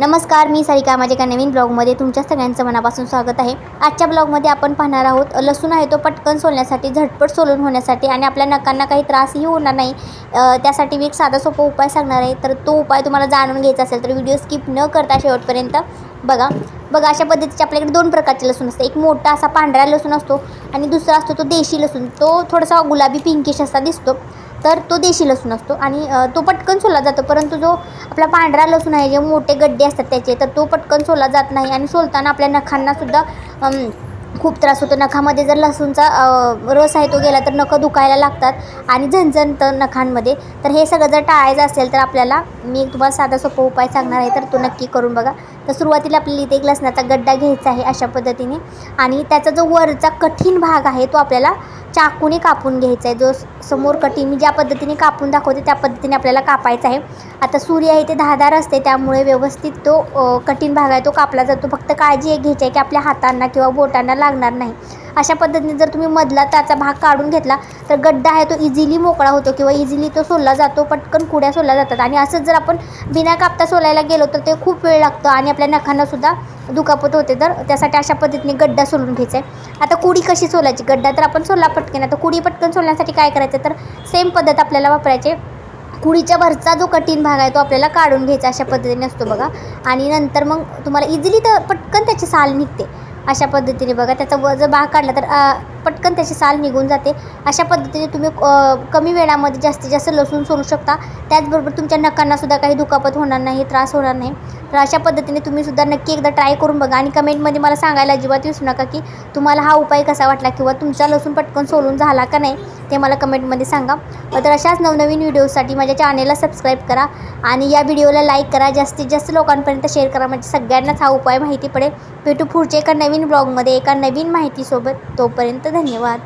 नमस्कार मी सारिका माझ्या एका नवीन ब्लॉगमध्ये तुमच्या सगळ्यांचं मनापासून स्वागत आहे. आजच्या ब्लॉगमध्ये आपण पाहणार आहोत लसूण आहे तो पटकन सोलण्यासाठी झटपट सोलून होण्यासाठी आणि आपल्या नकांना काही त्रासही होणार नाही. त्यासाठी मी एक साधा सोपा उपाय सांगणार आहे. तर तो उपाय तुम्हाला जाणून घ्यायचा असेल तर व्हिडिओ स्किप न करता शेवटपर्यंत बघा. बघा अशा पद्धतीचे आपल्याकडे दोन प्रकारचे लसूण असते एक मोठा असा पांढरा लसूण असतो आणि दुसरा असतो तो देशी लसूण. तो थोडासा गुलाबी पिंकिश असा दिसतो. तर तो देशी लसूण असतो आणि तो पटकन सोलला जातो. परंतु जो आपला पांढरा लसूण आहे जे मोठे गड्डे असतात त्याचे तर तो पटकन सोलला जात नाही आणि सोलताना आपल्या नखांनासुद्धा खूप त्रास होतो. नखामध्ये जर लसूणचा रस आहे तो गेला तर नखं दुखायला लागतात आणि झणझणतं नखांमध्ये. तर हे सगळं जर टाळायचं असेल तर आपल्याला मी तुम्हाला साधा सोपा उपाय सांगणार आहे तर तो नक्की करून बघा. तर सुरुवातीला आपल्याला इथे एक लसणाचा गड्डा घ्यायचा आहे अशा पद्धतीने आणि त्याचा जो वरचा कठीण भाग आहे तो आपल्याला चाकूने कापून घ्यायचा आहे. जो समोर कठीण मी ज्या पद्धतीने कापून दाखवते त्या पद्धतीने आपल्याला कापायचा आहे. आता सूर्य आहे ते धारदार असते त्यामुळे व्यवस्थित तो कठीण भाग आहे तो कापला जातो. फक्त काळजी एक घ्यायची आहे की आपल्या हातांना किंवा बोटांना लागणार नाही. अशा पद्धतीने जर तुम्ही मधला त्याचा भाग काढून घेतला तर गड्डा आहे तो इझिली मोकळा होतो किंवा इझिली तो सोलला जातो पटकन कुड्या सोलल्या जातात. आणि असंच जर आपण बिना कापता सोलायला गेलो तर ते खूप वेळ लागतो आणि आपल्या नखांनासुद्धा दुखापत होते. तर त्यासाठी अशा पद्धतीने गड्डा सोलून घ्यायचा आहे. आता कुडी कशी सोलायची? गड्डा तर आपण सोला पटकन. आता कुडी पटकन सोलण्यासाठी काय करायचं? तर सेम पद्धत आपल्याला वापरायचे. कुडीच्या वरचा जो कठीण भाग आहे तो आपल्याला काढून घ्यायचा अशा पद्धतीने असतो बघा. आणि नंतर मग तुम्हाला इझिली तर पटकन त्याची साल निघते. अशा पद्धतीने बघा. त्याचा व जर भाग काढला तर पटकन त्याची साल निघून जाते. अशा पद्धतीने तुम्ही कमी वेळामध्ये जास्तीत जास्त लसूण सोलू शकता. त्याचबरोबर तुमच्या नकांनासुद्धा काही दुखापत होणार नाही त्रास होणार नाही. तर अशा पद्धतीने तुम्हीसुद्धा नक्की एकदा ट्राय करून बघा आणि कमेंटमध्ये मला सांगायला अजिबात विसरू नका की तुम्हाला हा उपाय कसा वाटला किंवा तुमचा लसूण पटकन सोलून झाला का नाही ते मला कमेंटमध्ये सांगा. तर अशाच नवनवीन व्हिडिओसाठी माझ्या चॅनेलला सबस्क्राईब करा आणि या व्हिडिओला लाईक करा. जास्तीत जास्त लोकांपर्यंत शेअर करा. म्हणजे सगळ्यांनाच हा उपाय माहिती पडेल. भेटू पुढच्या एका नवीन ब्लॉगमध्ये एका नवीन माहितीसोबत. तोपर्यंत ただには